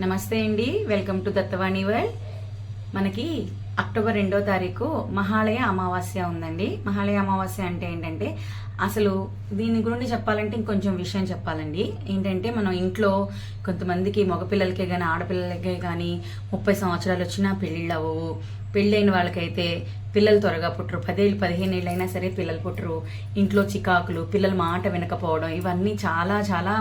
నమస్తే అండి. Welcome to Dattavani world. మనకి అక్టోబర్ రెండో తారీఖు మహాలయ అమావాస్య ఉందండి. మహాలయ అమావాస్య అంటే ఏంటంటే అసలు దీని గురించి చెప్పాలంటే ఇంకొంచెం విషయం చెప్పాలండి. ఏంటంటే మనం ఇంట్లో కొంతమందికి మగపిల్లలకే కానీ ఆడపిల్లలకే కానీ ముప్పై సంవత్సరాలు వచ్చినా పెళ్ళిళ్ళు అవ్వవు. పెళ్ళైన వాళ్ళకైతే పిల్లలు త్వరగా పుట్టరు. పదేళ్ళు పదిహేను ఏళ్ళు అయినా సరే పిల్లలు పుట్టరు. ఇంట్లో చికాకులు పిల్లల మాట వినకపోవడం ఇవన్నీ చాలా చాలా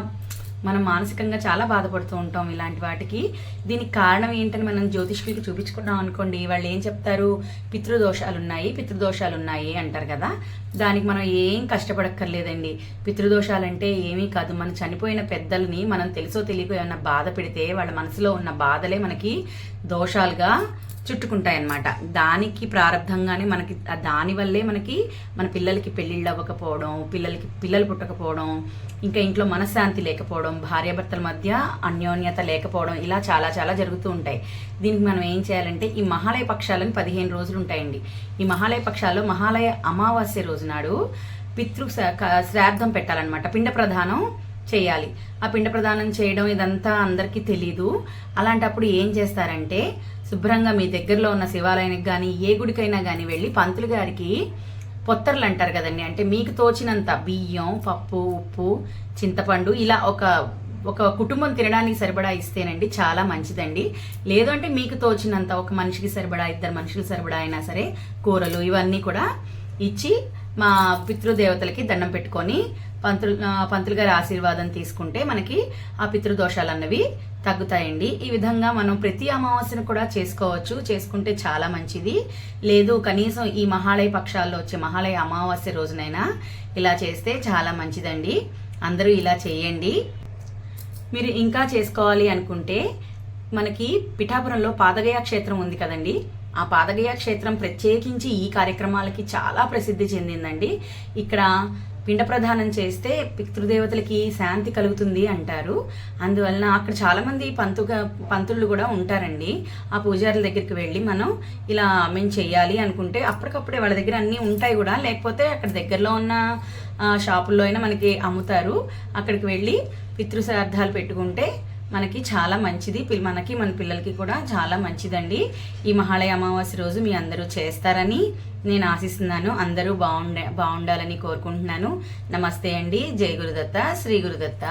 మనం మానసికంగా చాలా బాధపడుతూ ఉంటాం ఇలాంటి వాటికి. దీనికి కారణం ఏంటని మనం జ్యోతిష్కులకి చూపించుకున్నాం అనుకోండి. వాళ్ళు ఏం చెప్తారు? పితృదోషాలు ఉన్నాయి పితృదోషాలు ఉన్నాయి అంటారు కదా. దానికి మనం ఏం కష్టపడక్కర్లేదండి. పితృదోషాలంటే ఏమీ కాదు. మన చనిపోయిన పెద్దల్ని మనం తెలుసో తెలియకో ఏమన్నా బాధ పెడితే వాళ్ళ మనసులో ఉన్న బాధలే మనకి దోషాలుగా చుట్టుకుంటాయి అన్నమాట దానికి ప్రారంభంగానే మనకి దానివల్లే మనకి మన పిల్లలకి పెళ్ళిళ్ళు అవ్వకపోవడం పిల్లలకి పిల్లలు పుట్టకపోవడం ఇంకా ఇంట్లో మనశ్శాంతి లేకపోవడం భార్యాభర్తల మధ్య అన్యోన్యత లేకపోవడం ఇలా చాలా చాలా జరుగుతూ ఉంటాయి. దీనికి మనం ఏం చేయాలంటే ఈ మహాలయ పక్షాలని పదిహేను రోజులు ఉంటాయండి. ఈ మహాలయ పక్షాల్లో మహాలయ అమావాస్య రోజు నాడు పితృ శ- శ్రాద్ధం పెట్టాలన్నమాట. పిండ ప్రధానం చేయాలి. ఆ పిండ ప్రదానం చేయడం ఇదంతా అందరికీ తెలీదు. అలాంటప్పుడు ఏం చేస్తారంటే శుభ్రంగా మీ దగ్గరలో ఉన్న శివాలయానికి కానీ ఏ గుడికైనా కానీ వెళ్ళి పంతులు గారికి పొత్తర్లు అంటారు కదండి. అంటే మీకు తోచినంత బియ్యం పప్పు ఉప్పు చింతపండు ఇలా ఒక ఒక కుటుంబం తినడానికి సరిపడా ఇస్తేనండి చాలా మంచిదండి. లేదు అంటే మీకు తోచినంత ఒక మనిషికి సరిపడా ఇద్దరు మనుషులు సరిపడా అయినా సరే కూరలు ఇవన్నీ కూడా ఇచ్చి మా పితృదేవతలకి దండం పెట్టుకొని పంతులు పంతులు గారి ఆశీర్వాదం తీసుకుంటే మనకి ఆ పితృదోషాలు అన్నవి తగ్గుతాయండి. ఈ విధంగా మనం ప్రతి అమావాస్యను కూడా చేసుకోవచ్చు. చేసుకుంటే చాలా మంచిది. లేదు కనీసం ఈ మహాలయ పక్షాల్లో వచ్చే మహాలయ అమావాస్య రోజునైనా ఇలా చేస్తే చాలా మంచిదండి. అందరూ ఇలా చేయండి. మీరు ఇంకా చేసుకోవాలి అనుకుంటే మనకి పిఠాపురంలో పాదగయ క్షేత్రం ఉంది కదండి. ఆ పాదగయ క్షేత్రం ప్రత్యేకించి ఈ కార్యక్రమాలకి చాలా ప్రసిద్ధి చెందిందండి. ఇక్కడ పిండ ప్రదానం చేస్తే పితృదేవతలకి శాంతి కలుగుతుంది అంటారు. అందువలన అక్కడ చాలామంది పంతుగా పంతులు కూడా ఉంటారండి. ఆ పూజారుల దగ్గరికి వెళ్ళి మనం ఇలా మేము చేయాలి అనుకుంటే అప్పటికప్పుడే వాళ్ళ దగ్గర అన్నీ ఉంటాయి కూడా. లేకపోతే అక్కడ దగ్గరలో ఉన్న షాపుల్లో అయినా మనకి అమ్ముతారు. అక్కడికి వెళ్ళి పితృశ్రాద్ధాలు పెట్టుకుంటే మనకి చాలా మంచిది. మనకి మన పిల్లలకి కూడా చాలా మంచిదండి. ఈ మహాలయ అమావాస్య రోజు మీ అందరూ చేస్తారని నేను ఆశిస్తున్నాను. అందరూ బాగుండే బాగుండాలని కోరుకుంటున్నాను. నమస్తే అండి. జై గురుదత్త శ్రీ గురుదత్త.